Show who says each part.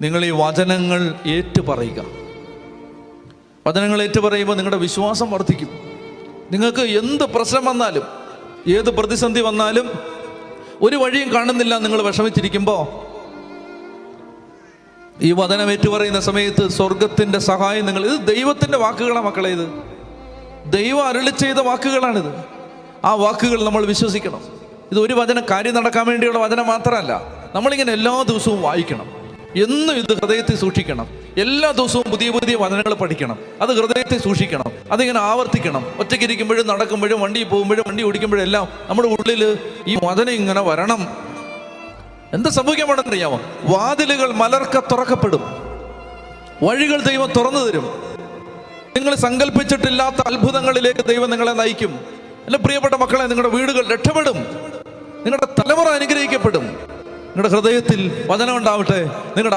Speaker 1: നിങ്ങൾ ഈ വചനങ്ങൾ ഏറ്റുപറയുക. വചനങ്ങൾ ഏറ്റുപറയുമ്പോൾ നിങ്ങളുടെ വിശ്വാസം വർദ്ധിക്കും. നിങ്ങൾക്ക് എന്ത് പ്രശ്നം വന്നാലും ഏത് പ്രതിസന്ധി വന്നാലും ഒരു വഴിയും കാണുന്നില്ല നിങ്ങൾ വിഷമിച്ചിരിക്കുമ്പോൾ ഈ വചനം ഏറ്റുപറയുന്ന സമയത്ത് സ്വർഗത്തിന്റെ സഹായം നിങ്ങൾ ഇത് ദൈവത്തിന്റെ വാക്കുകളാണ് മക്കളെ ഇത്. ദൈവം അരുളി ചെയ്ത വാക്കുകളാണിത്. ആ വാക്കുകൾ നമ്മൾ വിശ്വസിക്കണം. ഇത് ഒരു വചനം കാര്യം നടക്കാൻ വേണ്ടിയുള്ള വചനം മാത്രമല്ല. നമ്മളിങ്ങനെ എല്ലാ ദിവസവും വായിക്കണം. എന്നും ഇത് ഹൃദയത്തെ സൂക്ഷിക്കണം. എല്ലാ ദിവസവും പുതിയ പുതിയ വചനങ്ങൾ പഠിക്കണം. അത് ഹൃദയത്തെ സൂക്ഷിക്കണം. അതിങ്ങനെ ആവർത്തിക്കണം. ഒറ്റയ്ക്ക് ഇരിക്കുമ്പോഴും നടക്കുമ്പോഴും വണ്ടി പോകുമ്പോഴും വണ്ടി ഓടിക്കുമ്പോഴും എല്ലാം നമ്മുടെ ഉള്ളിൽ ഈ വചനം ഇങ്ങനെ വരണം. എന്താ സംഭവിക്കാൻ പാടെന്നറിയാമോ വാതിലുകൾ മലർക്ക തുറക്കപ്പെടും. വഴികൾ ദൈവം തുറന്നു തരും. നിങ്ങൾ സങ്കല്പിച്ചിട്ടില്ലാത്ത അത്ഭുതങ്ങളിലേക്ക് ദൈവം നിങ്ങളെ നയിക്കും. എന്റെ പ്രിയപ്പെട്ട മക്കളെ നിങ്ങളുടെ വീടുകൾ രക്ഷപ്പെടും. നിങ്ങളുടെ തലമുറ അനുഗ്രഹിക്കപ്പെടും. നിങ്ങളുടെ ഹൃദയത്തിൽ വചനം ഉണ്ടാവട്ടെ. നിങ്ങളുടെ